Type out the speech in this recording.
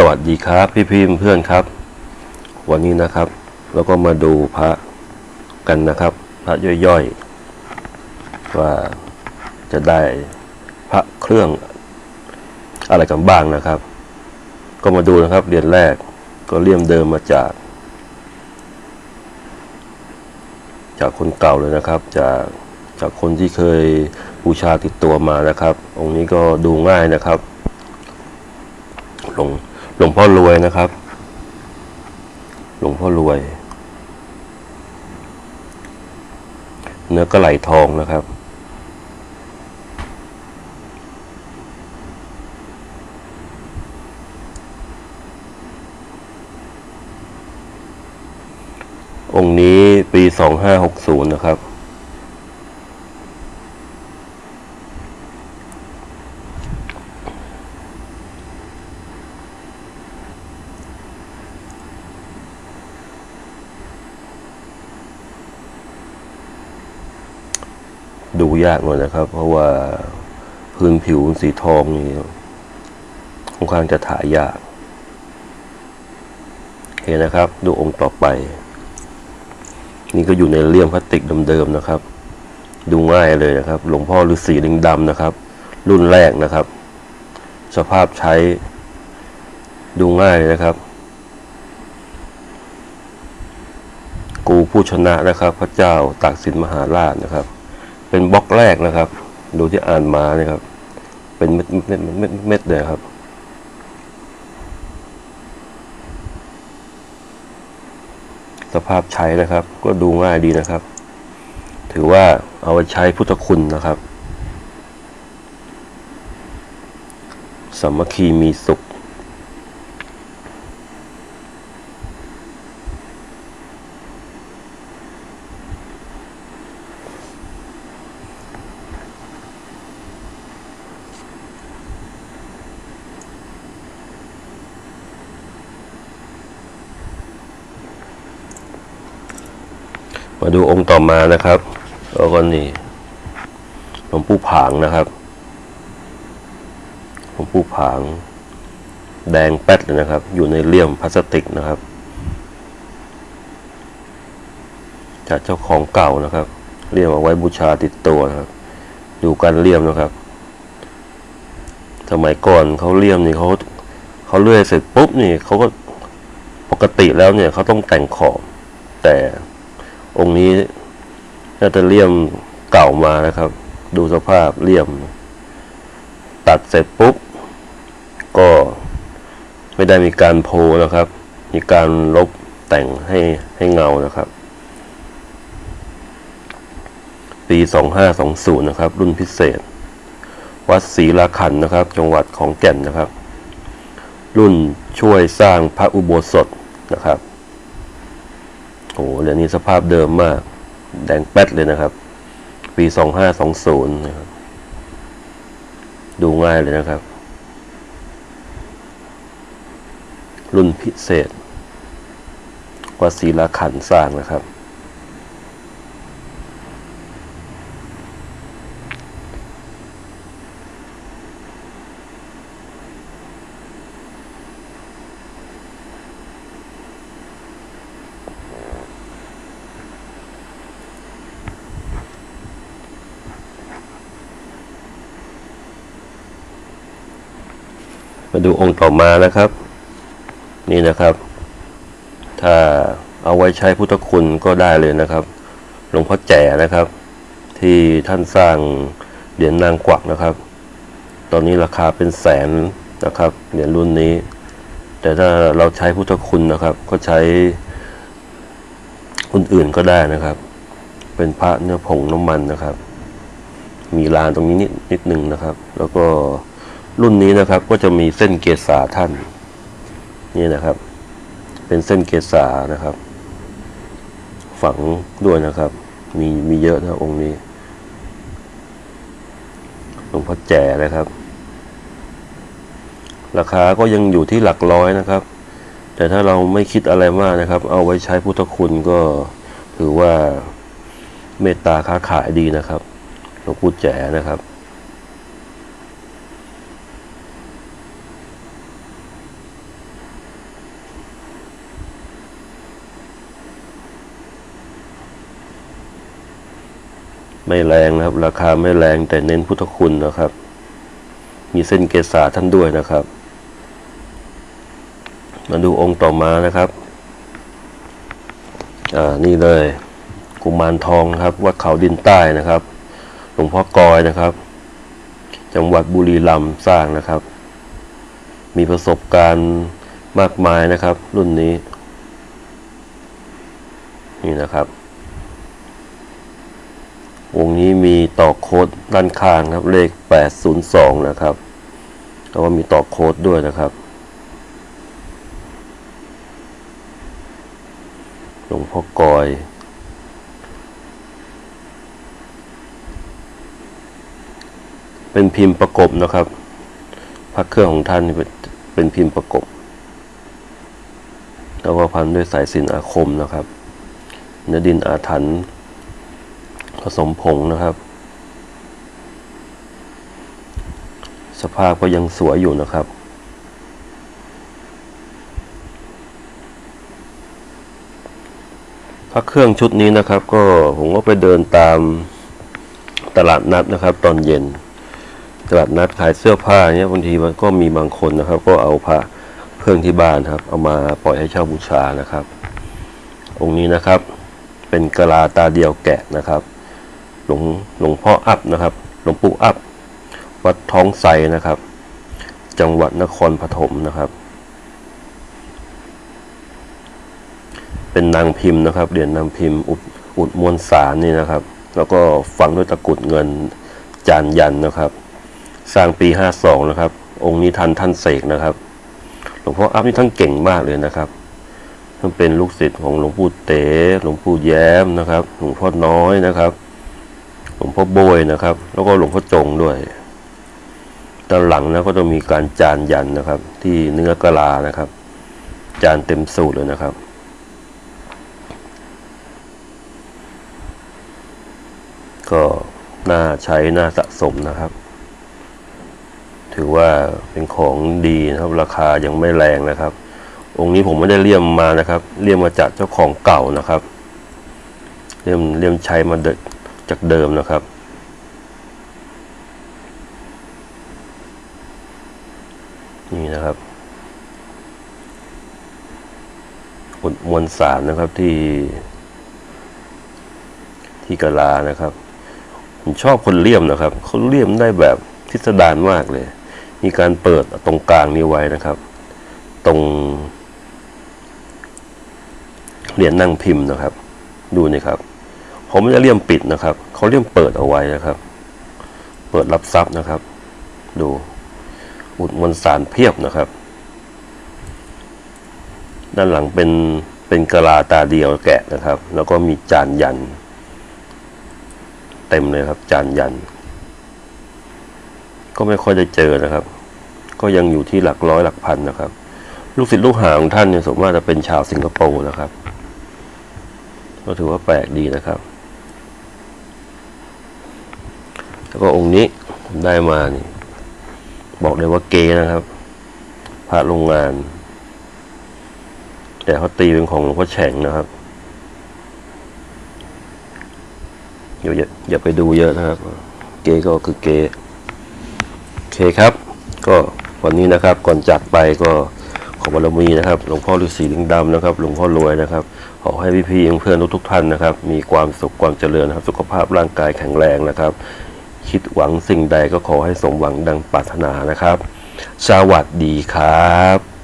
สวัสดีครับพี่พี่เพื่อนครับ วันนี้นะครับเราก็มาดูพระกันนะครับ พระย่อยๆ ว่าจะได้พระเครื่องอะไรกันบ้างนะครับ ก็มาดูนะครับเหรียญแรกก็เลี่ยมเดิมมาจาก จากคนเก่าเลยนะครับ จากจากคนที่เคยบูชาติดตัวมานะครับ องค์นี้ก็ดูง่ายนะครับ ลง หลวงพ่อรวยนะครับ หลวงพ่อรวย เนื้อกระไหลทองนะครับ องค์นี้ปีสองห้าหกศูนย์นะครับ ดูยากหน่อยนะครับ เพราะว่าพื้นผิวสีทองนี่ค่อนข้างจะถ่ายยากเห็นนะครับ ดูองค์ต่อไป นี่ก็อยู่ในเลี่ยมพลาสติกเดิมๆนะครับ ดูง่ายเลยนะครับ หลวงพ่อฤาษีลิงดำนะครับ รุ่นแรกนะครับ สภาพใช้ดูง่ายเลยนะครับ กูผู้ชนะนะครับ พระเจ้าตากสินมหาราชนะครับ เป็นบล็อกแรกนะครับ ดูที่อ่านมาเนี่ยครับ เป็นเม็ดเม็ดเม็ดเม็ดเลยครับ สภาพใช้นะครับ ก็ดูง่ายดีนะครับ ถือว่าเอาไปใช้พุทธคุณนะครับสามัคคีมีสุข มาดูองค์ต่อมานะครับแล้วก็นี่หลวงปู่ผางนะครับหลวงปู่ผาง แดงแป๊ดเลยนะครับ อยู่ในเลี่ยมพลาสติกนะครับจากเจ้าของเก่านะครับ เลี่ยมเอาไว้บูชาติดตัวนะครับดูการเลี่ยมนะครับ สมัยก่อนเขาเลี่ยมนี่เขาเขาเลื่อยเสร็จปุ๊บนี่เขาก็ปกติแล้วเนี่ยเขาต้องแต่งขอบแต่ องค์นี้น่าจะเลี่ยมเก่ามานะครับ ดูสภาพเลี่ยม ตัดเสร็จปุ๊บ ก็ไม่ได้มีการโพลนะครับ มีการลบแต่งให้ให้เงานะครับ ปี 2520 นะครับ รุ่นพิเศษ วัดศรีลาขันนะครับ จังหวัดของแก่นนะครับ รุ่นช่วยสร้างพระอุโบสถนะครับ โอ้โหเหรียญนี้สภาพเดิมมาก แดงแป๊ดเลยนะครับ ปีสองห้าสองศูนย์นะครับ ดูง่ายเลยนะครับ รุ่นพิเศษ กว่าศีลาขันสร้างนะครับ มาดูองค์ต่อมานะครับ นี่นะครับ ถ้าเอาไว้ใช้พุทธคุณก็ได้เลยนะครับหลวงพ่อแจ๋นะครับ ที่ท่านสร้างเหรียญนางกวักนะครับ ตอนนี้ราคาเป็นแสนนะครับเหรียญรุ่นนี้ แต่ถ้าเราใช้พุทธคุณนะครับ ก็ใช้อื่นๆก็ได้นะครับ เป็นพระเนื้อผงน้ำมันนะครับ มีลานตรงนี้นิดนิดหนึ่งนะครับ แล้วก็ รุ่นนี้นะครับก็จะมีเส้นเกษาท่าน นี่นะครับ เป็นเส้นเกษานะครับ ฝังด้วยนะครับ มีมีเยอะนะองค์นี้หลวงพ่อแจ๋นะครับ ราคาก็ยังอยู่ที่หลักร้อยนะครับ แต่ถ้าเราไม่คิดอะไรมากนะครับ เอาไว้ใช้พุทธคุณก็ถือว่าเมตตาค้าขายดีนะครับหลวงปู่แจ๋นะครับ ไม่แรงนะครับ ราคาไม่แรงแต่เน้นพุทธคุณนะครับ มีเส้นเกษาท่านด้วยนะครับ มาดูองค์ต่อมานะครับอ่านี่เลยกุมารทองครับวัดเขาดินใต้นะครับหลวงพ่อกอยนะครับ จังหวัดบุรีรัมย์สร้างนะครับ มีประสบการณ์มากมายนะครับ รุ่นนี้ นี่นะครับ วงนี้มีต่อโค้ดด้านข้างครับ เลข 802 นะครับแล้วก็มีต่อโค้ดด้วยนะครับหลวงพ่อกอยเป็นพิมพ์ประกบนะครับพระเครื่องของท่านเป็นเป็นพิมพ์ประกบ แล้วก็พันด้วยสายสินอาคมนะครับเนื้อดินอาถรรพ์ ผสมผงนะครับ สภาพก็ยังสวยอยู่นะครับ พระเครื่องชุดนี้นะครับ ก็ผมก็ไปเดินตามตลาดนัดนะครับ ตอนเย็น ตลาดนัดขายเสื้อผ้าเนี่ยบางทีมันก็มีบางคนนะครับ ก็เอาพระเครื่องที่บ้านครับ เอามาปล่อยให้เช่าบูชานะครับ องค์นี้นะครับเป็นกะลาตาเดียวแกะนะครับ หลวงหลวงพ่ออัพนะครับ หลวงปู่อัพ วัดท้องไทรนะครับ จังหวัดนครปฐมนะครับ เป็นนางพิมพ์นะครับเหรียญนางพิมพ์อุดมวลสารนี่นะครับ แล้วก็ฝังด้วยตะกุดเงินจานยันนะครับ สร้างปี 52 นะครับ องค์นี้ทันท่านเสกนะครับ หลวงพ่ออัพนี่ท่านเก่งมากเลยนะครับท่านเป็นลูกศิษย์ของหลวงปู่เต๋หลวงปู่แย้มนะครับ หลวงพ่อน้อยนะครับ หลวงพ่อโบยนะครับ แล้วก็หลวงพ่อจงด้วยด้านหลังนะก็จะมีการจานยันนะครับ ที่เนื้อกะลานะครับ จานเต็มสูตรเลยนะครับ ก็น่าใช้น่าสะสมนะครับ ถือว่าเป็นของดีนะครับ ราคายังไม่แรงนะครับ องค์นี้ผมไม่ได้เลี่ยมมานะครับ เลี่ยมมาจากเจ้าของเก่านะครับ เลี่ยมเลี่ยมใช้มาเด จากเดิมนะครับ นี่นะครับอุดมวลสารนะครับที่ ที่กะลานะครับ ผมชอบคนเลี่ยมนะครับเขาเลี่ยมได้แบบพิสดารมากเลย มีการเปิดตรงกลางนี้ไว้นะครับ ตรงเหรียญนั่งพิมพ์นะครับ ดูนี่ครับ เขาไม่ได้เลี่ยมปิดนะครับเขาเลี่ยมเปิดเอาไว้นะครับ เปิดรับทรัพย์นะครับ ดูอุดมวลสารเพียบนะครับ ด้านหลังเป็นเป็นกะลาตาเดียวแกะนะครับ แล้วก็มีจานยัน เต็มเลยครับจานยัน ก็ไม่ค่อยได้เจอนะครับ ก็ยังอยู่ที่หลักร้อยหลักพันนะครับ ลูกศิษย์ลูกหาของท่านเนี่ยสมมติจะเป็นชาวสิงคโปร์นะครับ ก็ถือว่าแปลกดีนะครับ แล้วก็องค์นี้ผมได้มานี่บอกเลยว่าเกนะครับพระโรงงาน แต่เขาตีเป็นของหลวงพ่อแฉงนะครับอย่าอย่าไปดูเยอะนะครับ เกก็คือเกโอเคครับ ก็วันนี้นะครับก่อนจากไปก็ขอบารมีนะครับหลวงพ่อฤาษีลิงดำนะครับหลวงพ่อรวยนะครับ ขอให้พี่พี่ๆเพื่อนทุกๆท่านนะครับ มีความสุขความเจริญนะครับ สุขภาพร่างกายแข็งแรงนะครับ คิดหวังสิ่งใดก็ขอให้สมหวังดังปรารถนานะครับ สวัสดีครับ